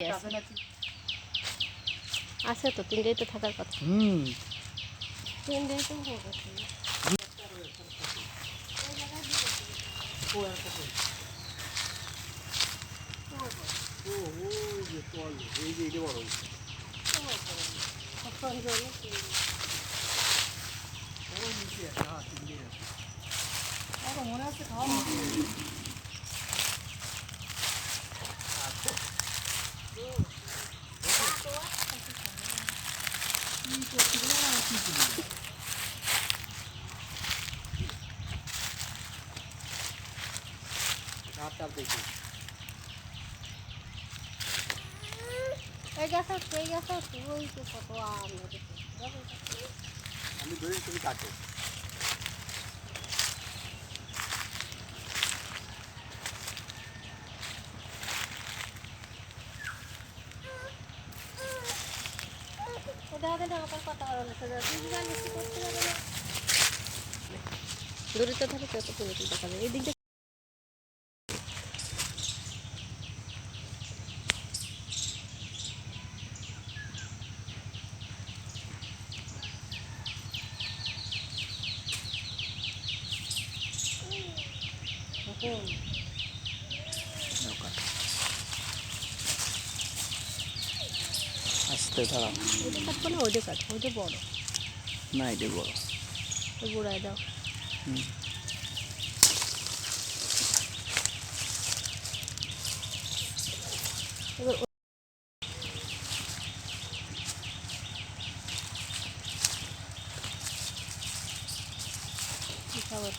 আছে আছে তো তিনটেই তো থাকার কথা হুম তিনটেই তো থাকার কথা। ও আম ধরেছে। আমি ধরে তুমি কাটো তো থাকে তত করে তুলতে পারবে এই দিকটা হুম। আস্তে দাঁড়াও। ওটা কাটবো না ওটা কাটবো ওটা বড়। না এটা বড়। গোড়ায় দাও। হুম। এবার খাবার?